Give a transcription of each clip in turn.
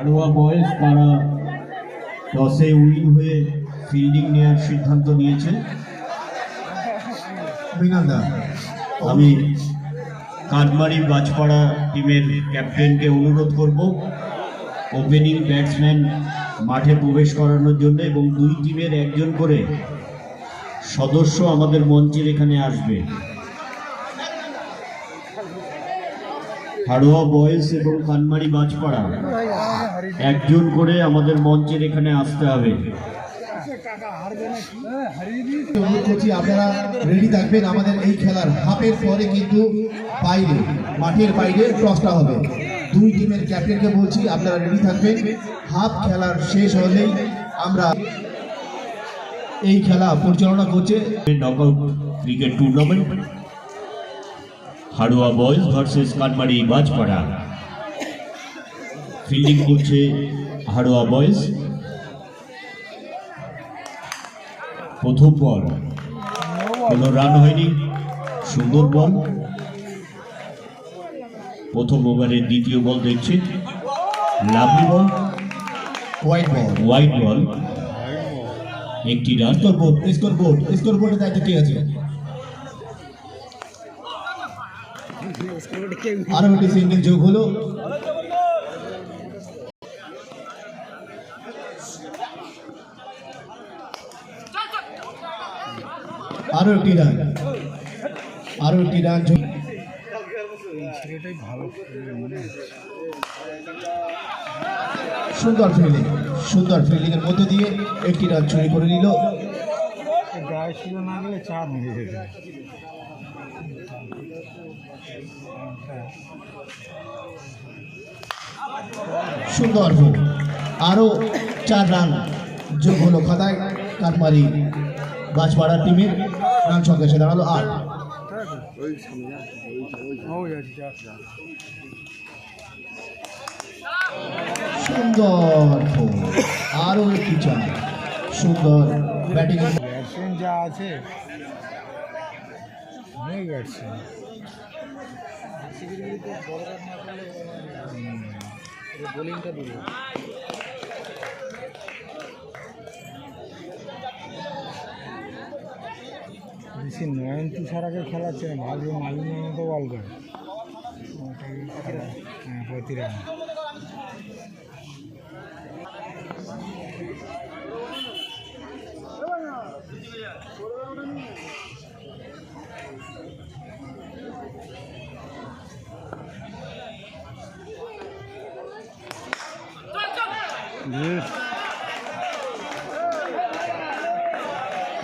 আড়োয়া boys তারা টসে win হয়ে ফিল্ডিং নেওয়ার সিদ্ধান্ত নিয়েছে। আমি কাঠমারি বাজপাড়া টিমের ক্যাপ্টেনকে অনুরোধ করব ওপেনিং ব্যাটসম্যান মাঠে প্রবেশ করানোর জন্য এবং দুই টিমের একজন করে সদস্য আমাদের মঞ্চের এখানে আসবে। হাড়োয়া বয়েজ এবং কানমারি বাজপাড়া। একজন করে আমাদের মঞ্চের এখানে আসতে হবে। করছি আপনারা রেডি থাকবেন আমাদের এই খেলার। হাফের পরে কিন্তু বাইরে মাঠের বাইরে টসটা হবে। দুই টিমের ক্যাপ্টেনকে বলছি আপনারা রেডি থাকবেন। হাফ খেলার শেষ হলেই আমরা এই খেলা পরিচালনা করছে। Knockout cricket tournament Haroa boys versus Kanmari Bajpara. Fielding করছে হাড়োয়া বয়েজ। প্রথম বল। কোনো রান হয়নি সুন্দর বল। প্রথম ওভারের দ্বিতীয় বল দেখছে। Lovely ball. White ball. White ball. একটি run. Score board score board score বোর্ডের দায়িত্ব কে আছে আরও একটি সিঙ্গেল যোগ হলো। আরও একটি রান। আরও একটি রান সুন্দর ফিল্ডিং সুন্দর ফিল্ডিং এর মধ্যে দিয়ে একটি রান চুরি করে নিল। না যেতে সুন্দর আরও চার রান যোগ হলো খাতায়। কাঠমারি বাজপাড়া টিমের রান সংখ্যা এসে দাঁড়াল আট সুন্দর আরও একটি চার। সুন্দর ব্যাটিং। যা আছে অনেক দিল বেশি নয়ন তুষারাকে খেলাচ্ছে না ভালো মালিনের মতো বল করে। খেলা হ্যাঁ প্রতি রান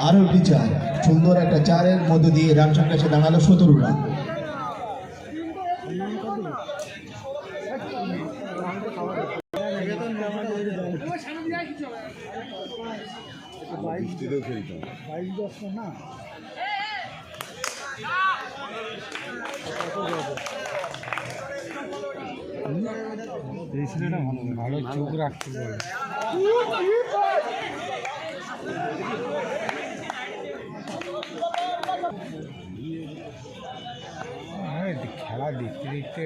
আরও একটি চার সুন্দর একটা চারের মধ্যে দিয়ে রান সংখ্যা দাঁড়াল সতেরো রান এই ছেলেটা ভালো ভালো চোখ রাখতে পারে। খেলা দেখতে দেখতে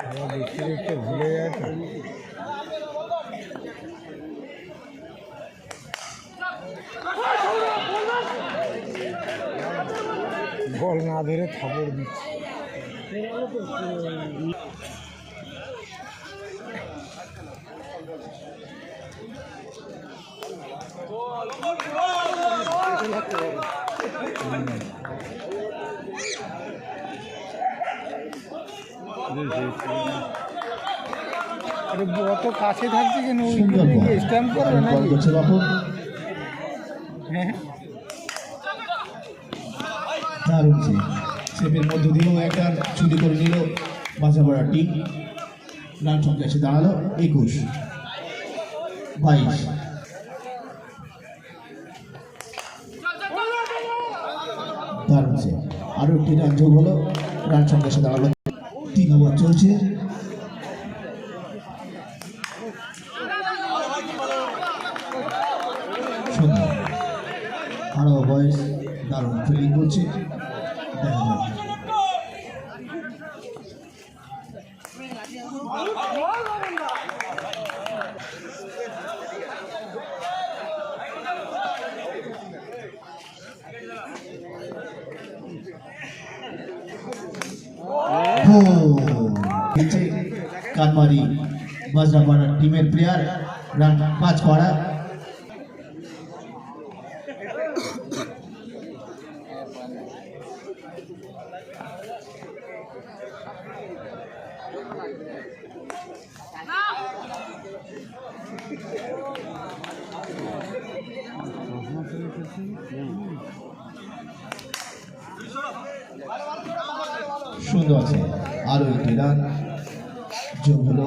খেলা দেখতে দেখতে ভুলে যায় তো বল না ধরে থাপড় দিচ্ছে। আরে অত কাছে থাকছে কেন বল স্ট্যাম্প করবে করছে হ্যাঁ। দারুণ সেভ সেভের মধ্য দিয়েও একটা চুরি করে নিল বাঁচাপাড়া টিম রান সংখ্যা এসে দাঁড়াল একুশ বাইশ দারুণ সেভ আরও একটি রান যোগ হলো। রান সঙ্গে সে দাঁড়াল তিন ওভার চলছে। আরও বয়স দারুণ ফিল্ডিং করছে। দেখা যাক। বাজরাপাড়া টিমের প্লেয়ার রান পাঁচ করা। সুন্দর আছে। আরও একটি রান। যোগ হলো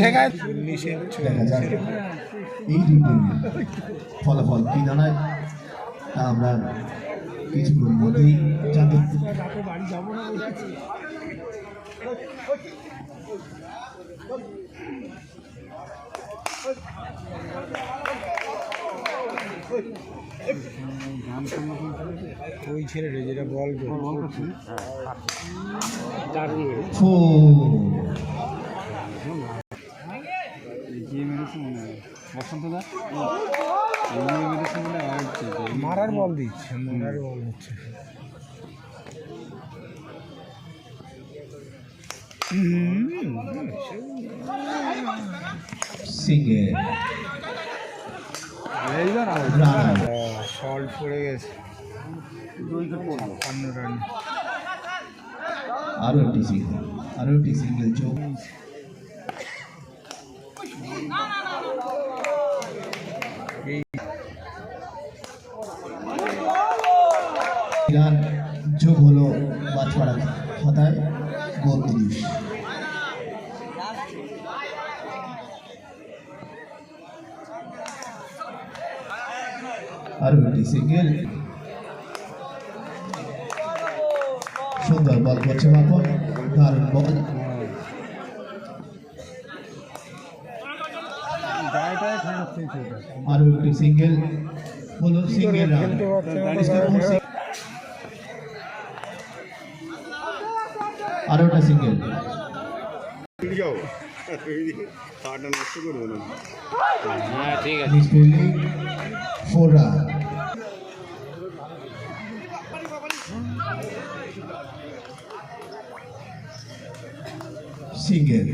ঠেকায়? এই ফলাফল কি দাঁড়ায় তা আমরা কিছুক্ষণ মধ্যেই জানতে বাড়ি যাব না ওই ছেলেটা যেটা বল ফোর। মারার বল দিচ্ছে মারার বল রান। শল্ট পড়ে গেছে। আরও একটি সিঙ্গেল আরও একটি সিঙ্গেল যোগ আরও একটি সিঙ্গেল সুন্দর বল করছে মাপন দারুণ বল আরও একটি সিঙ্গেল হলো সিঙ্গেল রান খেলতে পারছে না তো ডিস্টার্ব করছে। আরও একটা single fielding four run single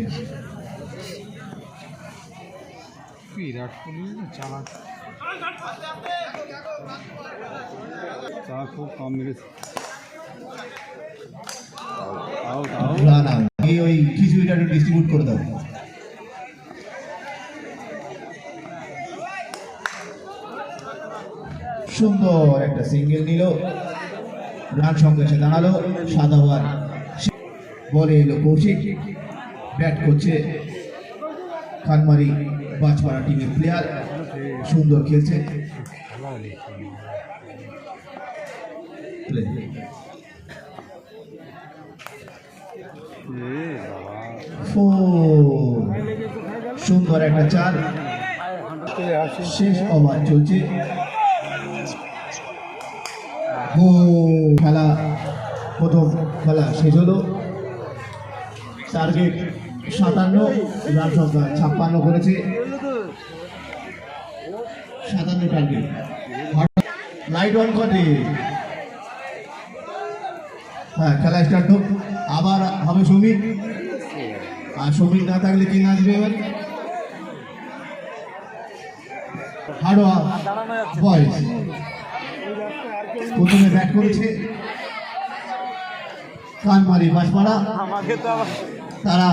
Virat Kohli চালাক। চালাক খুব কম মেরেছে। রান আউট ওই খিচুড়িটা একটু ডিস্ট্রিবিউট করে দাও। সুন্দর একটা সিঙ্গেল নিল। রান সঙ্গে এসে দাঁড়াল সাদা বলে এলো কৌশিক। ব্যাট করছে খানমারি বাজপাড়া টিমের প্লেয়ার সুন্দর খেলছে. সুন্দর একটা চার। শেষ ওভার চলছে। খেলা। প্রথম খেলা শেষ হলো। টার্গেট সাতান্ন, রান ছাপ্পান্ন করেছে। সাতান্ন টার্গেট লাইট অন করে হ্যাঁ খেলা স্টার্ট হোক। আবার হবে সমীর আর সমীর না থাকলে কি নাচবে এবার? হাড়োয়া বয়স প্রথমে ব্যাট করেছে। কানমারি বাসপাড়া তারা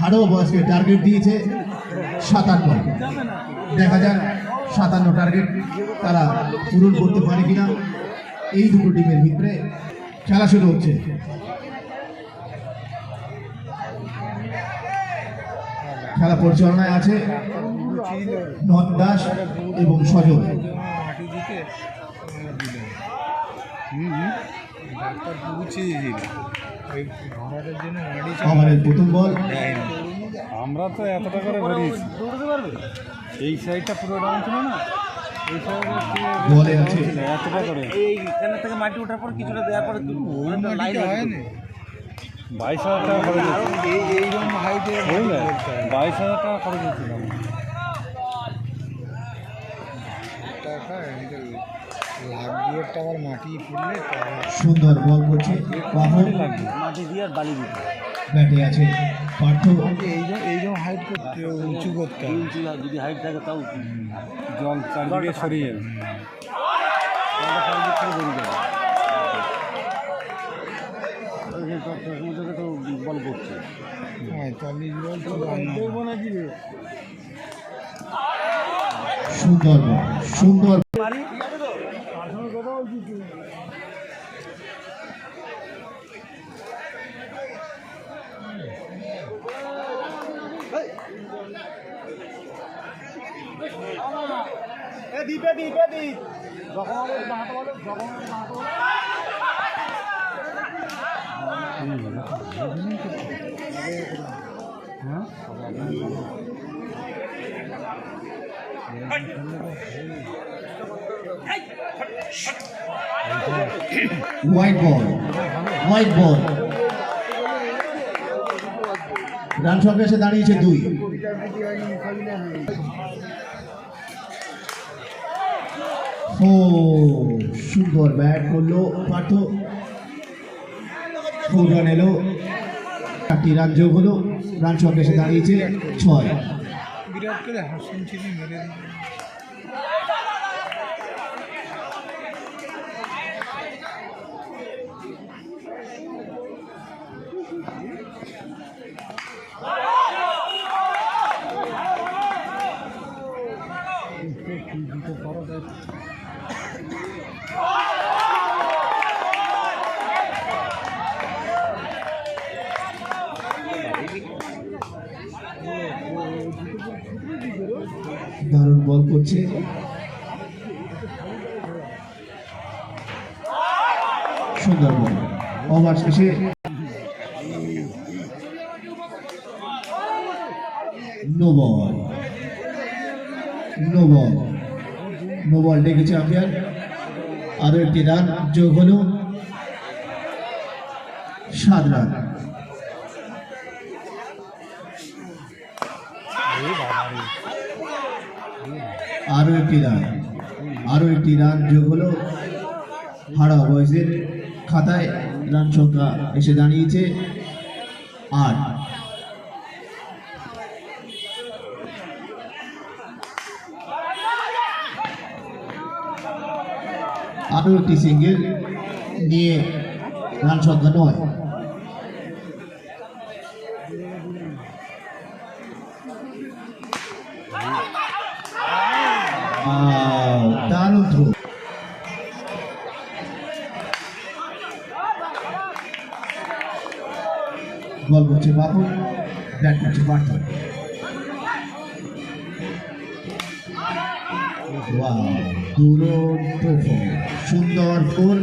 হাড়োয়া বয়সকে টার্গেট দিয়েছে সাতান্ন। দেখা যাক সাতান্ন টার্গেট তারা পূরণ করতে পারে কিনা। এই দুটো টিমের ভিতরে খেলা শুরু হচ্ছে। খেলা পরিচালনায় আছে নন দাস এবং সজল। আমরা। ডাক্তার ওই জন্য প্রথম বল। তো এতটা করে এই সাইডটা পুরো ডাউন ছিল না? এই সাইডে বলে আছে। এতটা করে। এইখানে থেকে মাটি ওঠার পর কিছুটা দেওয়ার পরে ওই হয় না। বাইশ হাজার টাকা খরচ হয়েছিল বাইশ হাজার টাকা খরচ হয়েছিল সুন্দর বল করছে। লাগবে মাটি দিয়ে আর বালি দিতে। ব্যাটে আছে পার্থ। এইরকম হাইট করতে উঁচু করতে হবে। ইঞ্চি যদি হাইট থাকে তাও জল চারদিকে সরিয়ে যাবে। জলটা চারিদিক থেকে বেরিয়ে যাবে ওই যে তোর- তোর মধ্যে তো বল করছে পঁয়তাল্লিশ বল তো দেখব না কি সুন্দর বল সুন্দর। White ball white ball run সংখ্যা এসে দাঁড়িয়েছে দুই। ও সুন্দর ব্যাট করল পার্থ। রান এলো। চারটি রান যোগ হলো। রান সংখ্যা এসে দাঁড়িয়েছে ছয়। বিরাট করে হাসিন ছিলি মেরে দিল দারুণ বল করছে সুন্দর বল। ওভার শেষে। No ball. No ball. No ball ডেকেছে আম্পায়ার আরও একটি রান, যোগ হলো সাত রান। আরও একটি রান। আরও একটি রান যোগ হলো হারা বয়সের খাতায় রান সংখ্যা এসে দাঁড়িয়েছে আট। আরও একটি সিঙ্গেল নিয়ে রান সংখ্যা নয়। বল করছে বাবু ব্যাট দুরন্ত ফোর সুন্দর ফোর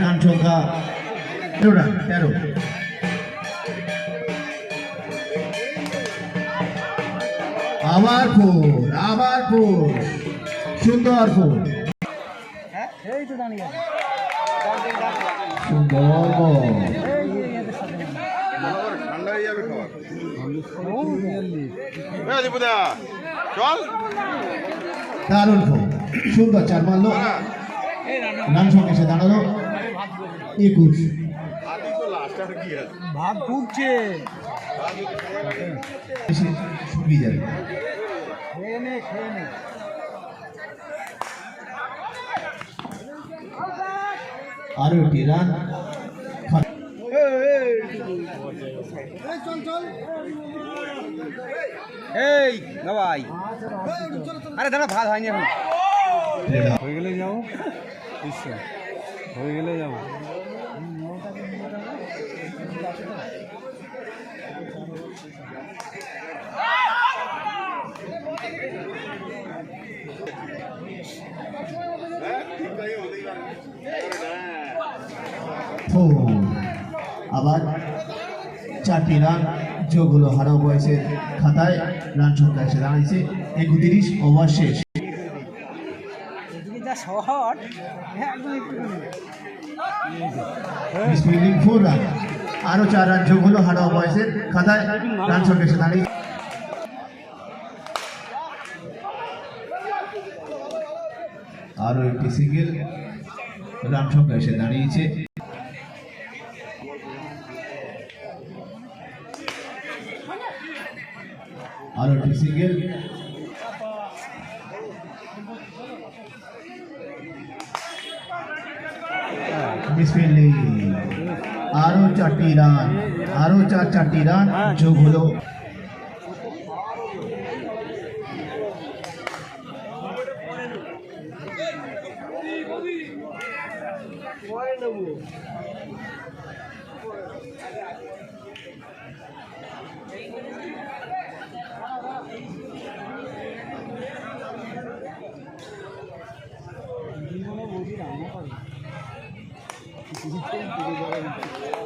রান সংখ্যা তেরো রান তেরো। আবার ফোর আবার ফোর সুন্দর এই তো সুন্দর বল দারুণ ফোর সুন্দর চার মারলো। রান সংখ্যা এসে দাঁড়াল। একুশ। ভাত ফুটছে। শুকিয়ে যাবে। খেয়ে নে খেয়ে নে। আরও একটি রান। এই ভাই আরে দাঁড়া ভাত হয়নি এখন। হয়ে গেলে যাব। হয়ে গেলে যাব। চারটি রান যোগ হলো হারাও বয়সের খাতায় রান সংখ্যা এসে দাঁড়িয়েছে একত্রিশ ওভার শেষ। ফোর রান আরও চার রান যোগ হলো হারাও বয়সের খাতায় রান সংখ্যা এসে দাঁড়িয়েছে আরও একটি সিঙ্গেল রান সংখ্যা এসে দাঁড়িয়েছে। আরও একটি সিঙ্গেল মিসফিল্ডিং আরও চারটি রান আরও চার চারটি রান যোগ হলো আরে শাড়িমালা দিদি রান্না করে মিনুকে জিজ্ঞাসা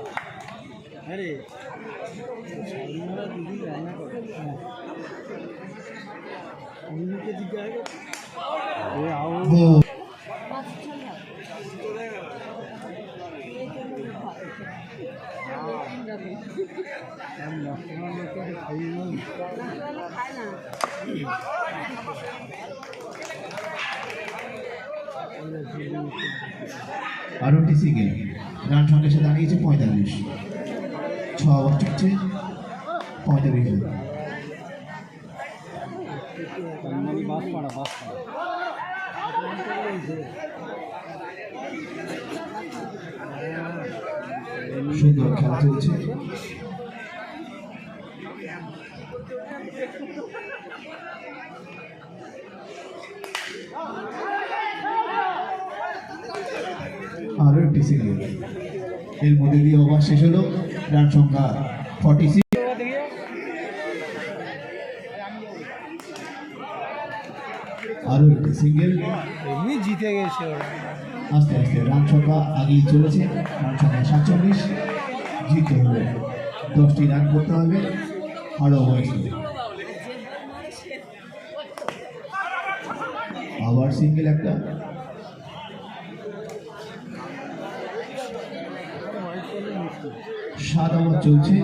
এ আও গোল। রান সংখ্যা এসে দাঁড়িয়েছে পঁয়তাল্লিশ ছ ওভার চলছে পঁয়তাল্লিশ রান সুন্দর খেলা চলছে আরও একটি সিঙ্গেল এর মধ্যে দিয়ে ওভার শেষ হলো। রান সংখ্যা ফর্টি সিক্স আরও একটি সিঙ্গেল এমনি জিতে গেছে আস্তে আস্তে রান সংখ্যা আগেই চলেছে। রান সংখ্যা সাতচল্লিশ। জিততে হবে দশটি রান করতে হবে। আরও বয়স আবার সিঙ্গেল একটা। সাত ওভার চলছে।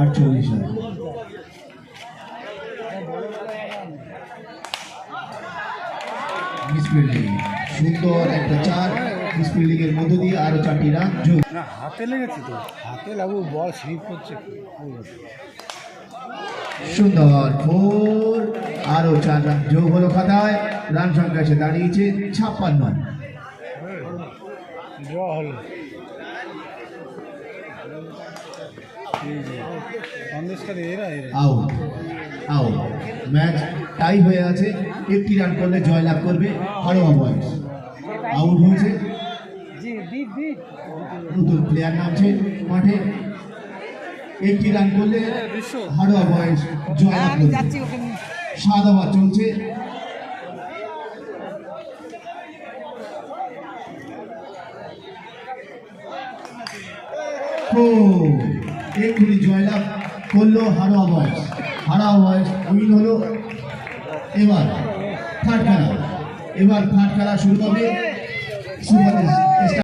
আটচল্লিশ রান। সুন্দর একটা চার। মিসফিল্ডিং এর মধ্য দিয়ে আরও চারটি রান। যোগ না হাতে লেগেছে তো। হাতে লাগু বল স্লিপ করছে। সুন্দর ফোর আরও চার রান। যোগ হলো খাতায়। রান সংখ্যা এসে দাঁড়িয়েছে ছাপ্পান্ন। ড্র হলো সন্দেশকারী এরা এরা আউট আউট। ম্যাচ টাই হয়ে আছে। একটি রান করলে জয়লাভ করবে হারোয়া বয়স আউট হয়েছে। নতুন প্লেয়ার নামছে মাঠে। একটি রান করলে হারোয়া বয়স জয়লাভ করবে। সাত ওভার চলছে। ও। এক্ষুনি জয়লাভ করল হারা বয়স। হারা বয়স উইন হলো এবার থার্ড খেলা। এবার থার্ড খেলা শুরু হবে